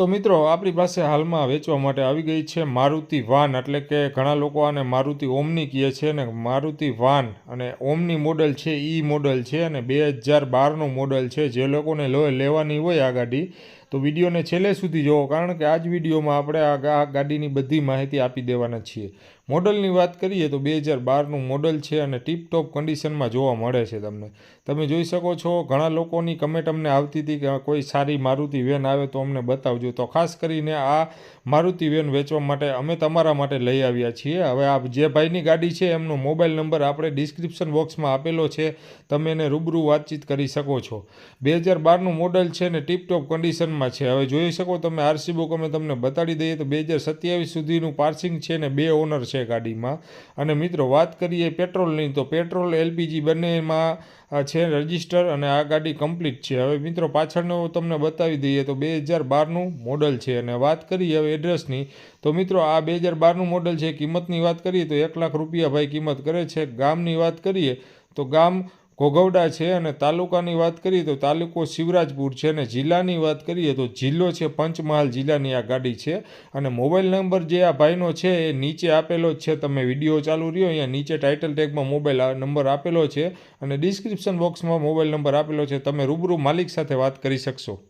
તો મિત્રો, આપણી પાસે હાલમાં વેચવા માટે આવી ગઈ છે મારુતિ વાન, એટલે કે ઘણા લોકો આને મારુતિ ઓમની કહે છે ને મારુતિ વાન, અને ઓમની મોડલ છે, ઈ મોડલ છે, અને બે હજાર બારનું મોડલ છે. જે લોકોને લો- લેવાની હોય આ ગાડી તો વિડીયોને છેલ્લે સુધી જોવો, કારણ કે આ જ વિડીયોમાં આપણે આ ગાડીની બધી માહિતી આપી દેવાના છીએ. મોડલની વાત કરીએ તો બે હજાર બારનું મોડલ છે અને ટીપટોપ કન્ડિશનમાં જોવા મળે છે તમને. તમે જોઈ શકો છો, ઘણા લોકોની કમેન્ટ અમને આવતી હતી કે કોઈ સારી મારુતિ વેન આવે તો અમને બતાવજો. તો ખાસ કરીને આ મારુતિ વેન વેચવા માટે અમે તમારા માટે લઈ આવ્યા છીએ. હવે આ જે ભાઈની ગાડી છે એમનો મોબાઈલ નંબર આપણે ડિસ્ક્રિપ્શન બોક્સમાં આપેલો છે. તમે એને રૂબરૂ વાતચીત કરી શકો છો. બે હજાર બારનું મોડલ છે ને ટીપટોપ કન્ડિશનમાં છે. હવે જોઈ શકો તમે આરસી બુક અમે તમને બતાડી દઈએ તો બે હજાર સત્યાવીસ સુધીનું પાર્સિંગ છે ને બે ઓનર છે ગાડીમાં. અને મિત્રો, વાત કરીએ પેટ્રોલની તો પેટ્રોલ એલપીજી બંનેમાં છે રજિસ્ટર અને આ ગાડી કમ્પ્લીટ છે. હવે મિત્રો, પાછળનું તમને બતાવી દઈએ તો બે હજાર બારનું મોડલ છે. અને વાત કરીએ હવે એડ્રેસની તો મિત્રો, આ બે હજાર બારનું મોડલ છે. કિંમતની વાત કરીએ તો એક લાખ રૂપિયા ભાઈ કિંમત કરે છે. ગામની વાત કરીએ તો ગામ ઘોઘવડા છે અને તાલુકાની વાત કરીએ તો તાલુકો શિવરાજપુર છે અને જિલ્લાની વાત કરીએ તો જિલ્લો છે પંચમહાલ જિલ્લાની આ ગાડી છે અને મોબાઈલ નંબર જે આ ભાઈનો છે એ નીચે આપેલો જ છે. તમે વીડિયો ચાલુ રહ્યો અહીંયા નીચે ટાઇટલ ટેગમાં મોબાઈલ આ નંબર આપેલો છે અને ડિસ્ક્રિપ્શન બોક્સમાં મોબાઈલ નંબર આપેલો છે. તમે રૂબરૂ માલિક સાથે વાત કરી શકશો.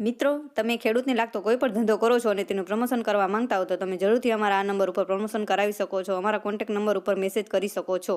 મિત્રો તમે ખેડૂતને લાગતો કોઈ પણ ધંધો કરો છો અને તેનું પ્રમોશન કરવા માંગતા હો તો તમે જરૂરથી અમારા આ નંબર ઉપર પ્રમોશન કરાવી શકો છો. અમારા કોન્ટેક્ટ નંબર ઉપર મેસેજ કરી શકો છો.